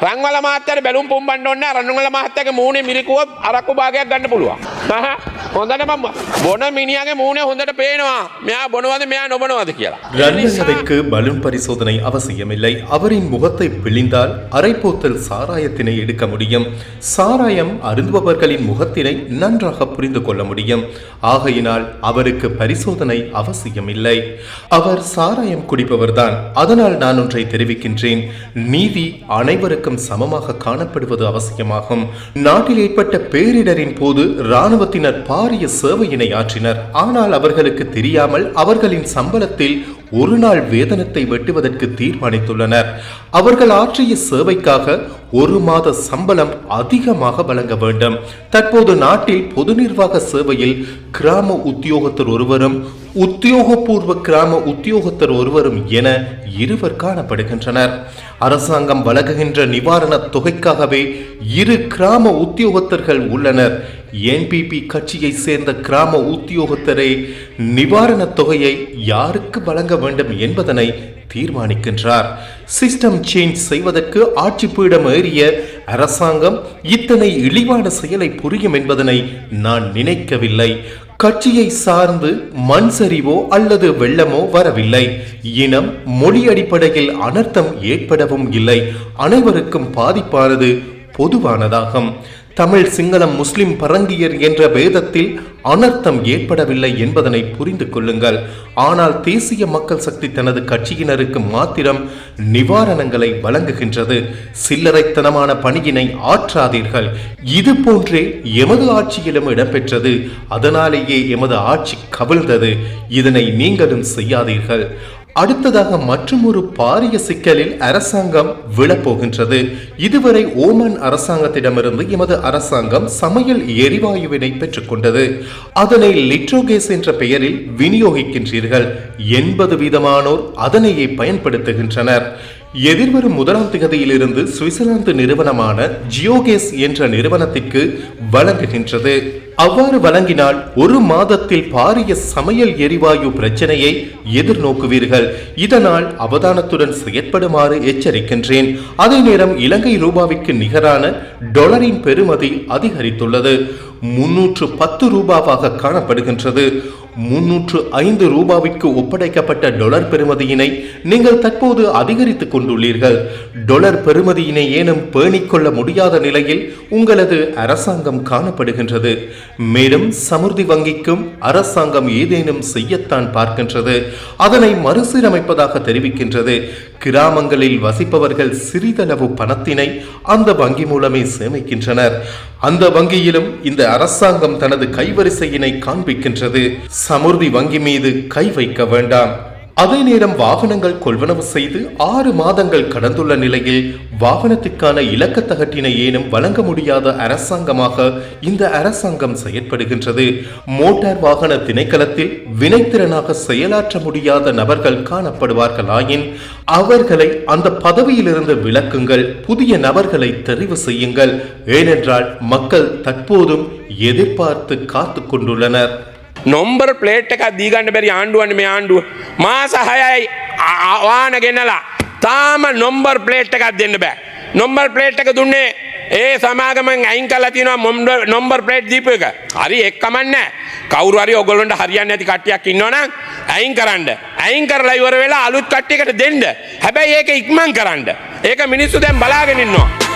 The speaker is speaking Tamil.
රංවල මාත්තර බැලුම් පුම්බන්න ඔන්න රන්නුවල මහත්තක මූුණේ මිරිකුව අරක්කු භාගයක් ගන්න පුළුවන්. හොඳට මම බොන මිනිියගේ මූුණේ හොඳට පේනවා මෙයා බොනවද මෙයා නොබනවද කියලා. ரன்வல்லவைக்கு பலூன் பரிசோதனை அவசியமில்லை அவரின் முகத்தை பிழிந்தால் அரைப்போத்தல் சாராயத்தினை எடுக்க முடியும் சாராயம் அருந்துபவர்களின் முகத்தினை நன்றாக புரிந்து கொள்ள முடியும் ஆகையினால் அவருக்கு பரிசோதனை அவசியமில்லை அவர் சாராயம் குடிப்பவர்தான் அதனால் நான் ஒன்றை தெரிவிக்கின்றேன் நீதி அனைவருக்கும் சமமாக காணப்படுவது அவசியமாகும் நாட்டில் ஏற்பட்ட பேரிடரின் போது இராணுவத்தினர் பாரிய சேவையினை ஆற்றினர். ஆனால் அவர்களுக்கு தெரியாமல் அவர்களின் சம்பளத்தில் ஒரு நாள் வேதனத்தை வெட்டுவதற்கு தீர்மானித்துள்ளனர். அவர்கள் ஆற்றிய சேவைக்காக ஒரு மாத சம்பளம் அதிகமாக வழங்க வேண்டும். தற்போது நாட்டில் பொது நிர்வாக சேவையில் கிராம உத்தியோகத்தர் ஒருவரும் உத்தியோகபூர்வ கிராம உத்தியோகத்தர் ஒருவரும் என இருவர் காணப்படுகின்றனர். அரசாங்கம் வழங்குகின்ற நிவாரணத் தொகைக்காகவே இரு கிராம உத்தியோகத்தர்கள் உள்ளனர். என்பிபி கட்சியை சேர்ந்த கிராம உத்தியோகத்தரே நிவாரணத் தொகையை யாருக்கு வழங்க வேண்டும் என்பதனை தீர்மானிக்கின்றார். சிஸ்டம் சேஞ்ச் செய்வதற்கு ஆட்சி பீடம் ஏறிய அரசாங்கம் இத்தனை இழிவான செயலை புரியும் என்பதனை நான் நினைக்கவில்லை. கட்சியை சார்ந்து மண் சரிவோ அல்லது வெள்ளமோ வரவில்லை. இனம் மொழி அடிப்படையில் அனர்த்தம் ஏற்படவும் இல்லை. அனைவருக்கும் பாதிப்பானது பொதுவானதாகும். தமிழ் சிங்களம் முஸ்லிம் பரங்கியர் என்ற வேதத்தில் அனர்த்தம் ஏற்படவில்லை என்பதனை புரிந்து கொள்ளுங்கள். ஆனால் தேசிய மக்கள் சக்தி தனது கட்சியினருக்கு மாத்திரம் நிவாரணங்களை வழங்குகின்றது. சில்லறைத்தனமான பணியினை ஆற்றாதீர்கள். இது போன்றே எமது ஆட்சியிலும் இடம்பெற்றது. அதனாலேயே எமது ஆட்சி கவிழ்ந்தது. இதனை நீங்களும் செய்யாதீர்கள். அடுத்ததாக மற்றொரு பாரிய சிக்கலில் அரசாங்கம் விழப்போகின்றது. இதுவரை ஓமன் அரசாங்கத்திடமிருந்து எமது அரசாங்கம் சமையல் எரிவாயுவினை பெற்றுக்கொண்டது. அதனை லிட்ரோகேஸ் என்ற பெயரில் விநியோகிக்கின்றீர்கள். எண்பது வீதமானோர் அதனையே பயன்படுத்துகின்றனர். எதிர்வரும் முதலாம் திகதியிலிருந்து சுவிட்சர்லாந்து நிறுவனமான ஜியோகேஸ் என்ற நிறுவனத்திற்கு வழங்குகின்றது. அவ்வாறு வழங்கினால் ஒரு மாதத்தில் பாரிய சமையல் எரிவாயு பிரச்சனையை எதிர்நோக்குவீர்கள். இதனால் அவதானத்துடன் செயற்படுமாறு எச்சரிக்கின்றேன். அதே நேரம் இலங்கை ரூபாவிற்கு நிகரான டொலரின் பெறுமதி அதிகரித்துள்ளது. முன்னூற்று பத்து ரூபாவாக காணப்படுகின்றது. முன்னூற்று ஐந்து ரூபாவிற்கு ஒப்படைக்கப்பட்ட டொலர் பெறுமதியினை நீங்கள் தற்போது அதிகரித்துக் கொண்டுள்ளீர்கள். டொலர் பெறுமதியினை ஏனும் பேணிக்கொள்ள முடியாத நிலையில் உங்களது அரசாங்கம் காணப்படுகின்றது. மேலும் சமுர்தி வங்கிக்கும் அரசாங்கம் ஏதேனும் செய்யத்தான் பார்க்கின்றது. அதனை மறுசீரமைப்பதாக தெரிவிக்கின்றது. கிராமங்களில் வசிப்பவர்கள் சிறிதளவு பணத்தினை அந்த வங்கி மூலமே சேமிக்கின்றனர். அந்த வங்கியிலும் இந்த அரசாங்கம் தனது கைவரிசையினை காண்பிக்கின்றது. சமுர்தி வங்கி மீது கை வைக்க வேண்டாம். அதே நேரம் வாகனங்கள் கொள்வனவு செய்து ஆறு மாதங்கள் கடந்துள்ள நிலையில் வாகனத்திற்கான இலக்கத்தகட்டினை ஏனும் வழங்க முடியாத அரசாங்கமாக இந்த அரசாங்கம் செயற்படுகின்றது. மோட்டார் வாகன திணைக்களத்தில் வினைத்திறனாக செயலாற்ற முடியாத நபர்கள் காணப்படுவார்களாயின் அவர்களை அந்த பதவியிலிருந்து விலக்குங்கள் புதிய நபர்களை தெரிவு செய்யுங்கள். ஏனென்றால் மக்கள் தற்போதும் எதிர்பார்த்து காத்து கொண்டுள்ளனர். නොම්බර් ප්ලේට් එකක් දීගන්න බැරි ආණ්ඩුවන්න මේ ආණ්ඩුව. මාස හයයි වාන ගෙන්නලා තාම නොම්බර් ප්ලේට් එකක් දෙන්න බෑ. නොම්බර් ප්ලේට් එක දුන්නේ ඒ සමාගමෙන් අයින් කල්ලා තියෙනවා නොම්බර් ප්ලේට් දීප එක. හරි එක්කමන්න කවුරු හරි ඔගොල්ලොන්ට හරියන්න ඇති කට්ටියක් ඉන්නවනම් අයින් කරන්න. අයින් කරලා ඉවර වෙලා අලුත් කට්ටියකට දෙන්න. හැබැයි ඒක ඉක්මන් කරන්න. ඒක මිනිස්සු දැන් බලාගෙන ඉන්නවා.